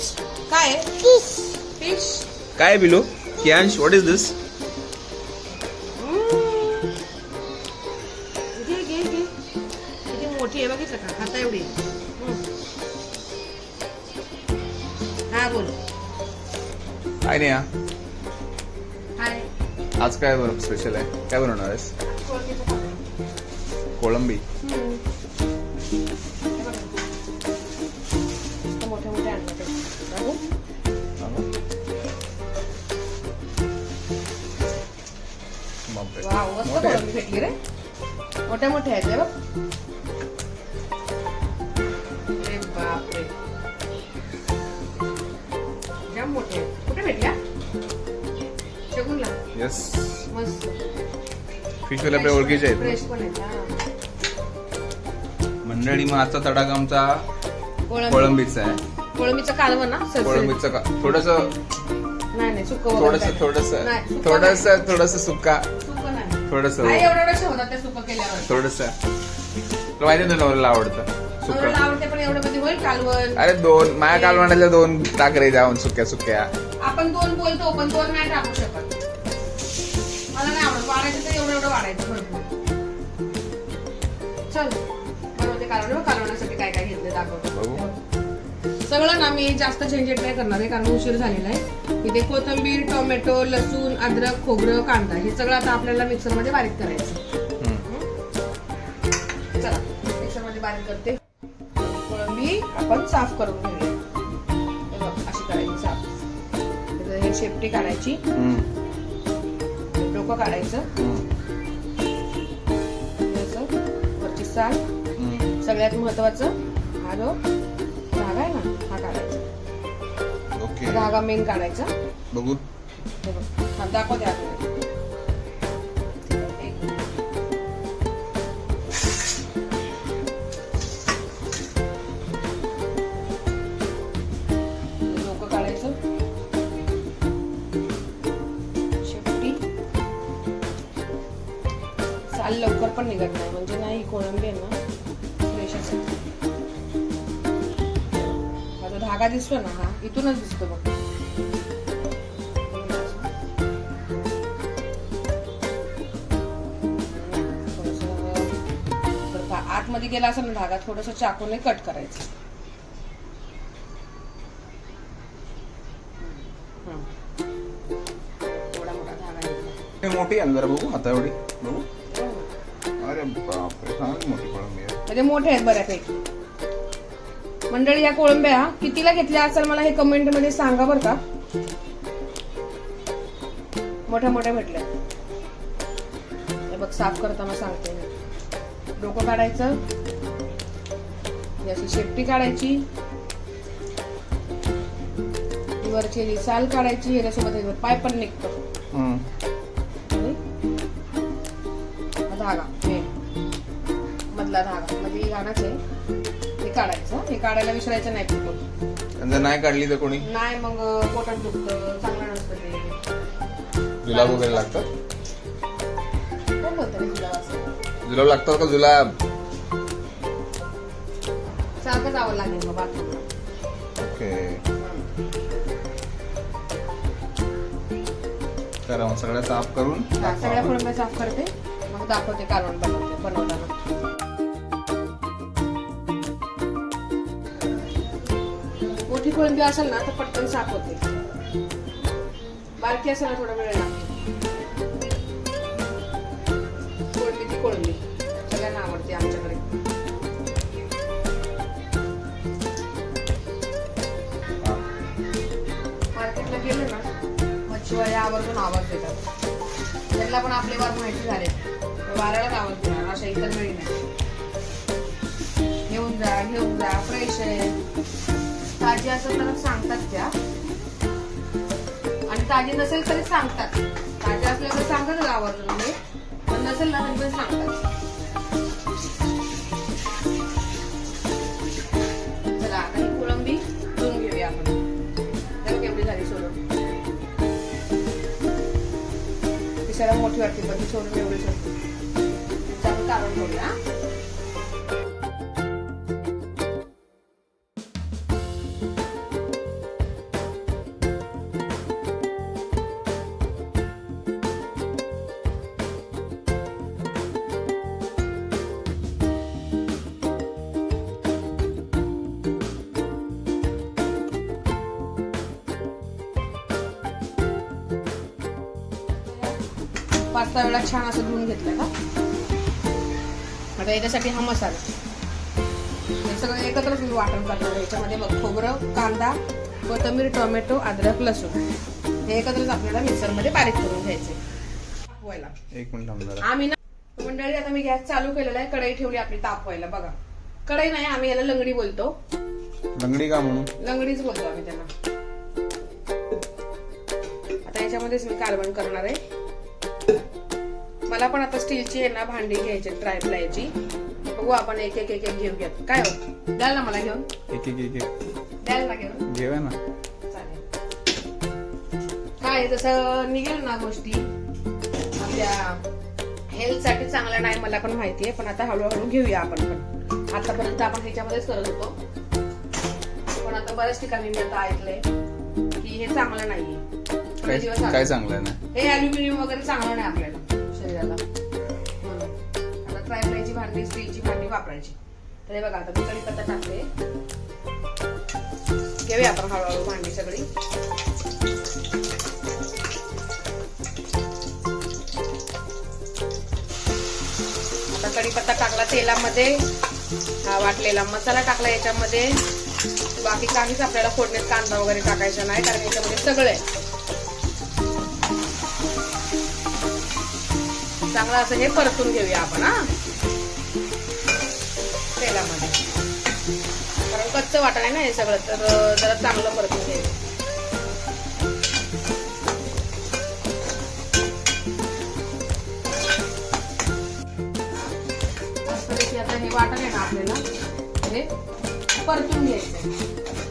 Fish काय fish fish काय below Kiyansh what is this मोठी आहे बघितलं का? खाता एवढी. हा बोल. काय नाही हा. हाय आज काय बरं स्पेशल आहे? काय बनवणार आहेस? कोळंबी. बापरे. वा मस्त मोठे आहेत. कोळंबी भेटली रे. मोठे मोठे आहेत बघ. अरे बापरे. जाम मोठे आहेत. कुठे भेटल्या? शगुनला. येस मस्त. फिश वाले आपल्या ओळखीचे आहेत. फ्रेश पण आहेत हा. मंडळी मग आजचा तडाखा आमचा कोळंबी. कोळंबीचा आहे. कोळंबीचं कालवण ना? सरसरीत. कोळंबीचं का? थोडस नाही नाही वगैरे थोडस काय नाही. थोडस नाही, थोडस थोडस सुका. थोडस थोडस. माहिती ना नवऱ्याला आवडतं सुका. अरे दोन माझ्या कालवणाच्या दोन टाकरे जाऊन सुक्या सुक्या. आपण दोन बोलतो पण दोन नाही टाकू शकत. मला नाही आवडत. वाढायचं तर एवढं एवढं वाढायचं भरपूर. चल बनवते कालवण. कालवण्यासाठी काय काय घेतलं दाखवतो बघू. सगळं ना मी जास्त झंझट नाही करणार आहे कारण उशीर झालेला आहे. इथे कोथिंबीर टोमॅटो लसूण अद्रक खोबरं कांदा हे सगळं आता आपल्याला मिक्सरमध्ये बारीक करायचं. चला मिक्सरमध्ये बारीक करते. कोळंबी आपण साफ करून घेऊया. अशी करायची साफ. हे शेपटी काढायची. डोकं काढायचं. वरची साल. सगळ्यात महत्वाचं हा जो धागा आहे ना हा काढायचा. ओके धागा मेन काढायचा. बघू. हे आपल्याला एक. डोकं काढायचं. शेपटी साल लवकर पण निघत नाही म्हणजे नाही कोळंबी आहे ना. धागा दिसतो ना हा? इथूनच दिसतो बघ. आतमध्ये गेला असेल ना धागा थोडस चाकूने कट करायचं. हं. थोडा मोठा. हे जरा बघू आता एवढी बघू. अरे बापरे मोठी आहे. म्हणजे मोठे आहेत बऱ्यापैकी. मंडळी या कोळंब्या कितीला घेतल्या? असेल मला हे कमेंटमध्ये सांगा बरं का. मोठ्या मोठ्या भेटल्या. हे बघ साफ करताना सांगते डोकं काढायचं. अशी शेपटी काढायची. वरची साल काढायची ह्याच्यासोबत हे पाय पण निघतो. धागा मधला धागा म्हणजे घाणाच आहे. काढायचं. हे काढायला विसरायचं नाही आणि जर नाही काढली तर कोणी? नाही मग पोटात दुखतं. चांगलं नसतं ते. जुलाब वगैरे लागतात? कोण बोलतं रे तुला असं? जुलाब लागतात का जुलाब? सारखं जावं लागेल मग बाथरूमला ओके. करा मग सगळ्या साफ करून दाखवा सगळ्या. कोळंब्या साफ करते. मग दाखवते कालवण बनवते बनवताना. कोळंबी असेल ना तर पटकन साफ होते. बारकी असेल ना थोडा वेळ लागतो कोळंबी ती कोळंबी. सगळ्यांना आवडते आमच्याकडे. मार्केटला गेलो ना मच्छीवाले आवर्जून आवाज देतात त्यांना पण आपले वार माहिती झाले. वाऱ्यालाच आवाज देणार अशा इतर वेळी नाही. घेऊन जा घेऊन जा फ्रेश आहे. ताजी असेल तर सांगतात त्या. आणि ताजी नसेल तरी सांगतात. ताजी असल्यावर सांगतात आवर्जून म्हणजे पण नसेल ना तरी पण सांगतात. चला आता ही कोळंबी धुवून घेऊया आपण. त्याला केवढी झाली सोडून. ती मोठी वाटते पण सोडून एवढीच होती. त्यामुळे काढून ठेवूया पाच सहा वेळा छान असं धुवून घेतलं का आता याच्यासाठी हा मसाला. हे सगळं एकत्रच मी वाटण करणार. याच्यामध्ये बघ खोबरं कांदा कोथिंबीर टोमॅटो अद्रक लसूण. हे एकत्रच आपल्याला मिक्सरमध्ये बारीक करून घ्यायचे. एक मिनिट आम्ही ना मंडळी आता मी गॅस चालू केलेला आहे. कढई ठेवली आपली ताप व्हायला बघा. कढई नाही आम्ही याला लंगडी बोलतो. लंगडी का म्हणून? लंगडीच बोलतो आम्ही त्यांना आता याच्यामध्येच मी कालवण करणार आहे. मला पण आता स्टीलची आहे ना भांडी घ्यायची ट्राय प्लायची बघू आपण एक एक एक एक घेऊयात काय हो? द्याल ना मला घेऊन? एक एक एक द्याल ना घेऊन? घेऊया ना. काय जसं निघेल ना गोष्टी आपल्या हेल्थसाठी चांगलं नाही मला पण माहिती आहे पण आता हळूहळू घेऊया आपण पण. आतापर्यंत आपण ह्याच्यामध्येच करत होतो. पण आता बऱ्याच ठिकाणी मी आता ऐकलंय की हे चांगलं नाहीये. काय. चांगलं आहे ना? हे अल्युमिनियम वगैरे चांगलं नाही आपल्याला. शरीराला म्हणून. आता ट्राय करायची भांडी स्टीलची भांडी वापरायची. तर हे बघा आता मी कढीपत्ता टाकते. घेऊया आपण हळूहळू भांडी सगळी. आता कढीपत्ता टाकला तेलामध्ये. हा वाटलेला मसाला टाकला याच्यामध्ये. बाकी काहीच आपल्याला फोडण्यात कांदा वगैरे टाकायचा नाही कारण याच्यामध्ये सगळं आहे. चांगलं असं हे परतून घेऊया आपण हा. तेलामध्ये. कारण कच्च वाटण आहे ना हे सगळं तर जरा चांगलं परतून घेऊया. आता हे वाटण आहे ना आपल्याला हे परतून घ्यायचं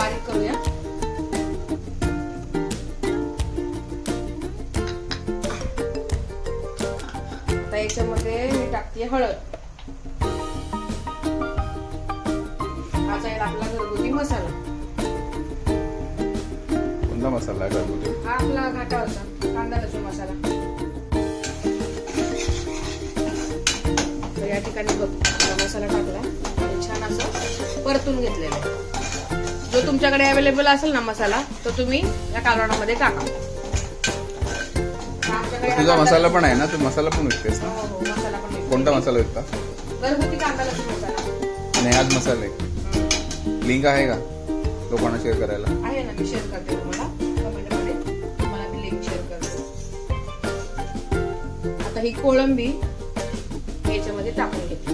बारीक करूया. आता याच्यामध्ये मी टाकते हळद. हा जाईल आपला घरगुती मसाला. कोणता मसाला आहे घरगुती? हा आपला घाटावरचा कांदा लसूण मसाला. तर या ठिकाणी बघ मसाला टाकला. आणि छान असं परतून घेतलेला आहे. जो तुमच्याकडे अवेलेबल असेल ना मसाला तो तुम्ही या कालवणामध्ये टाका. तुझा मसाला पण आहे ना तू मसाला पण विकतेस ना? हो हो. कोणता मसाला विकता? घरगुती कांदा लसूण मसाला. नेहाज मसाले. हम्म. लिंक आहे का लोकांना शेअर करायला? आहे ना मी शेअर करते तुम्हाला. कमेंटमध्ये तुम्हाला मी लिंक शेअर करते. आता ही कोळंबी याच्यामध्ये टाकून घेते.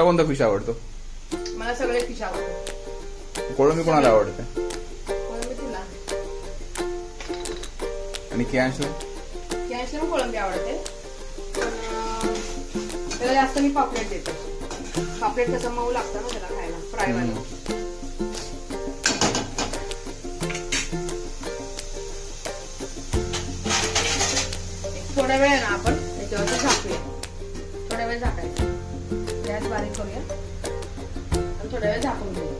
तुला कोणता फिश आवडतो? मला सगळे फिश आवडतात. कोळंबी कोणाला आवडते? आणि कॅशला पण कोळंबी आवडते. त्याला जास्त मी पापलेट देते. पापलेट कसं मऊ लागतं ना त्याला खायला फ्राय वाला. एक थोड्या वेळ ना आपण. बारीक करूया. आणि थोड्या वेळ झाकून घेऊया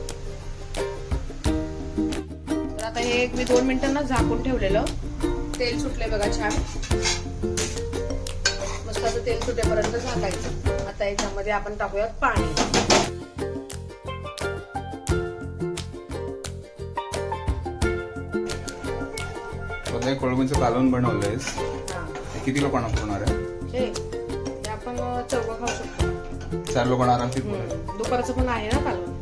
तर आता हे एक मी दोन मिनिटं ना झाकून ठेवलेलं. तेल सुटले बघा छान. मस्त असं तेल सुटेपर्यंत झाकायचं. आता याच्यामध्ये आपण टाकूयात पाणी. स्वतः कोळंबीचं कालवण बनवलंयस. किती लोकांना पुरणार आहे? चार लोकांना आरामशीर. दुपारचं पण आहे ना कालवण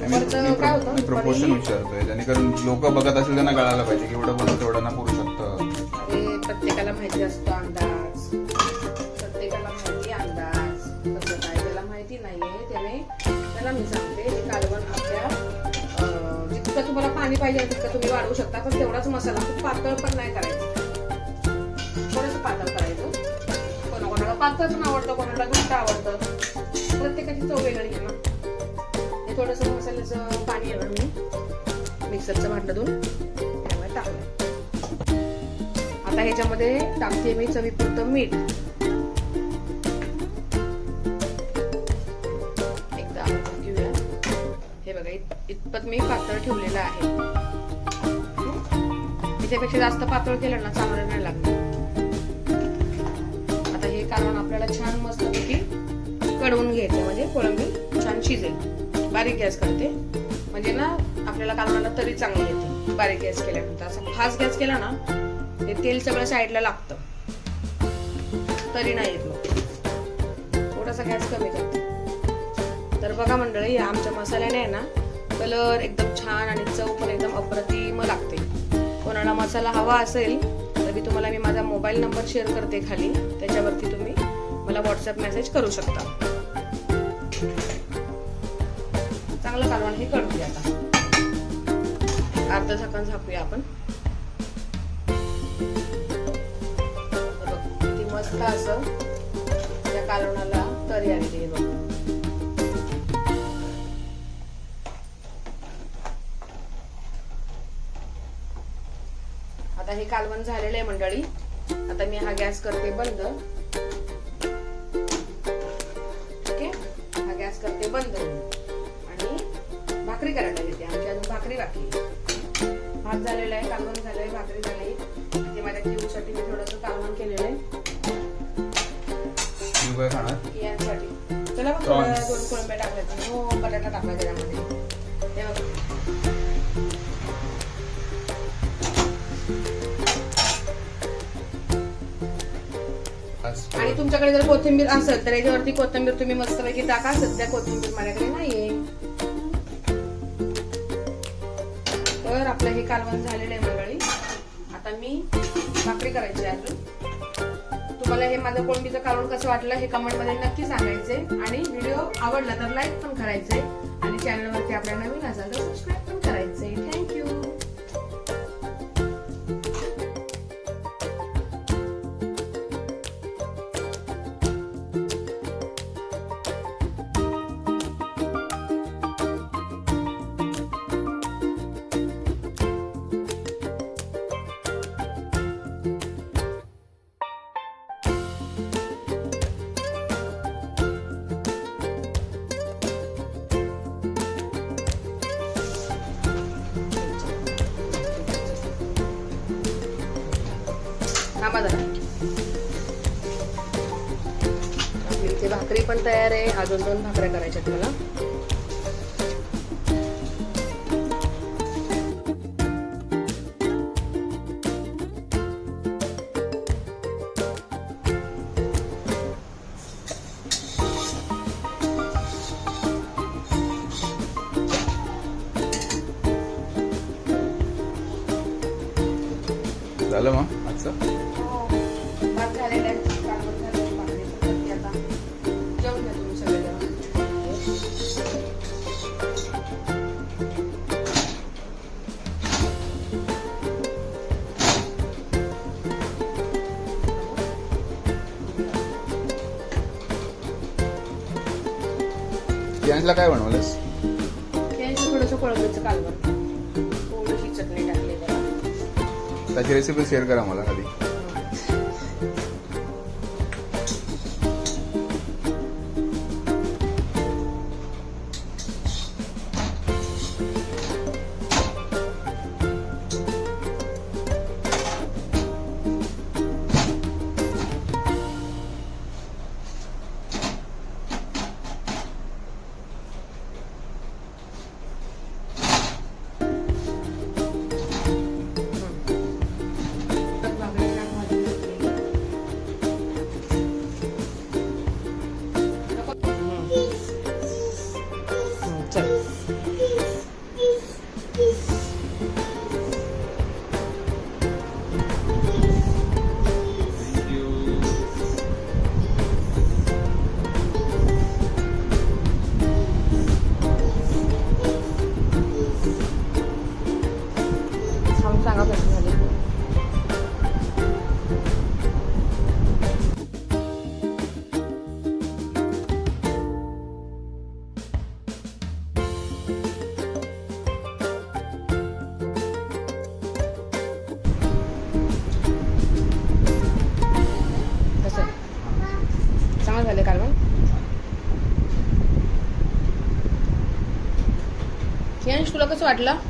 दुपारचं काय होतं? मी दुपारी- विचारतोय. जेणेकरून लोक बघत असेल त्यांना कळायला पाहिजे की एवढं बनवून तेवढं ना पुरू शकतं. अरे प्रत्येकाला माहिती असतो अंदाज. प्रत्येकाला माहिती अंदाज. कसं काय? त्याला माहिती नाहीये त्याने त्याला मी सांगते कालवण आपल्या अं, जितकं तुम्हाला पाणी पाहिजे तितकं तुम्ही वाढवू शकता पण तेवढाच मसाला. खूप पातळ पण नाही करायचं. पातळ पण आवडतं कोणाला घट्ट आवडतं. प्रत्येकाची चव वेगळी आहे ना. हे थोडंसं मसाल्याचं पाणी आहे मी. मिक्सरचं भांडं त्यामुळे टाकलं आता ह्याच्यामध्ये टाकते मी चवी पुरत मीठ. एकदा घेऊया. हे बघा इतपत मी पातळ ठेवलेलं आहे. त्याच्यापेक्षा जास्त पातळ केलं ना चांगलं नाही लागलं छान मस्तपैकी कडवून घ्यायचं. म्हणजे कोळंबी छान शिजेल. बारीक गॅस करते. म्हणजे ना आपल्याला कालवणाला तरी चांगली येते. बारीक गॅस केल्यानंतर. असं फास्ट गॅस केला ना ते तेल सगळं साईडला लागतं. तरी नाही येत मग. थोडासा गॅस कमी करते. तर बघा मंडळी आमच्या मसाल्याने आहे ना कलर एकदम छान आणि चव पण एकदम अप्रतिम लागते. कोणाला मसाला हवा असेल तर मी तुम्हाला मी माझा मोबाईल नंबर शेअर करते खाली. त्याच्यावरती तुम्ही मला व्हॉट्सअप मेसेज करू शकता. चांगलं कालवण हे कळूया आता. अर्धा झाकण झाकूया आपण. ती किती मस्त असं त्या कालवणाला तरी आलेली बघ. आता हे कालवण झालेलं आहे मंडळी. आता मी हा गॅस करते बंद. करायला घेते आमची अजून भाकरी बाकी आहे. भात झालेला आहे कालवण झालंय भाकरी झाली. ते माझ्या क्यूसाठी मी थोडस कालवण केलेलं आहे. खाणार? यांसाठी चला थोडं. दोन हो बटाटा टाकला त्याच्यामध्ये. हे बघ. आज आणि तुमच्याकडे जर कोथिंबीर असेल तर याच्यावरती कोथिंबीर तुम्ही मस्तपैकी टाका. सध्या कोथिंबीर माझ्याकडे नाहीये. तर आपलं हे कालवण झालेलं आहे मंडळी. आता मी भाकरी करायची आहे अजून. तुम्हाला हे माझं कोळंबीचं कालवण कसं वाटलं हे कमेंटमध्ये नक्की सांगायचे आणि व्हिडिओ आवडला तर लाईक पण करायचे आणि चॅनलवरती आपल्या नवीन असाल तर सबस्क्राईब भाकरी पण तयार आहे. अजून दोन भाकऱ्या करायच्या मला. यांसला काय बनवलंस? यायचं थोडंसं कोळंबीचं कालवण. थोडीशी चटणी टाकली जरा त्याची रेसिपी शेअर करा मला खाली. कसं वाटलं?